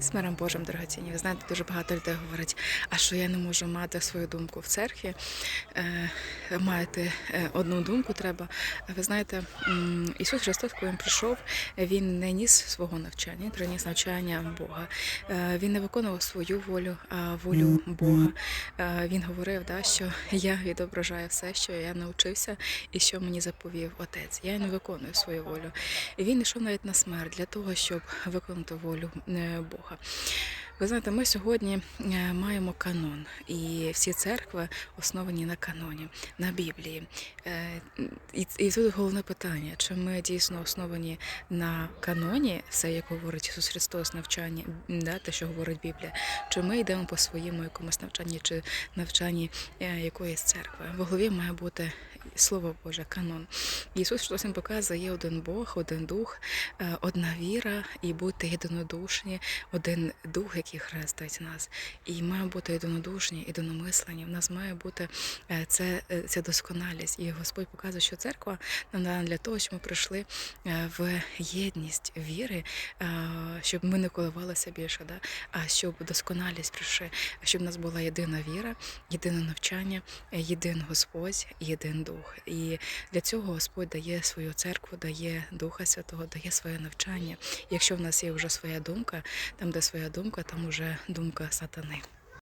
З миром Божим, дорогоцінні. Ви знаєте, дуже багато людей говорять, а що я не можу мати свою думку в церкві. Е, маєте е, одну думку треба. Ви знаєте, Ісус Христос, коли він прийшов, Він не ніс свого навчання, Він приніс навчання Бога. Е, Він не виконував свою волю, а волю Бога. Він говорив, да, що я відображаю все, що я навчився і що мені заповів Отець. Я не виконую свою волю. І він йшов навіть на смерть для того, щоб виконати волю е, Бога. Ви знаєте, ми сьогодні е, маємо канон, і всі церкви основані на каноні, на Біблії. Е, І, тут головне питання: чи ми дійсно основані на каноні, все як говорить Ісус Христос, навчання, да, те, що говорить Біблія, чи ми йдемо по своєму якомусь навчанні, чи навчанні е, якоїсь церкви? В голові має бути Слово Боже, канон. Ісус Христос Він показує, є один Бог, один дух, е, одна віра, і бути єдинодушні, один дух, який хрестить нас. І має бути єдинодушні, єдиномислені. В нас має бути е, це, е, ця досконалість. І Господь показує, що церква нам для того, щоб ми прийшли в єдність віри, щоб ми не коливалися більше, да? а щоб досконалість прийшли, щоб в нас була єдина віра, єдине навчання, єдин Господь, єдин дух. І для цього Господь дає свою церкву, дає Духа Святого, дає своє навчання. Якщо в нас є вже своя думка, там, де своя думка, там уже думка сатани.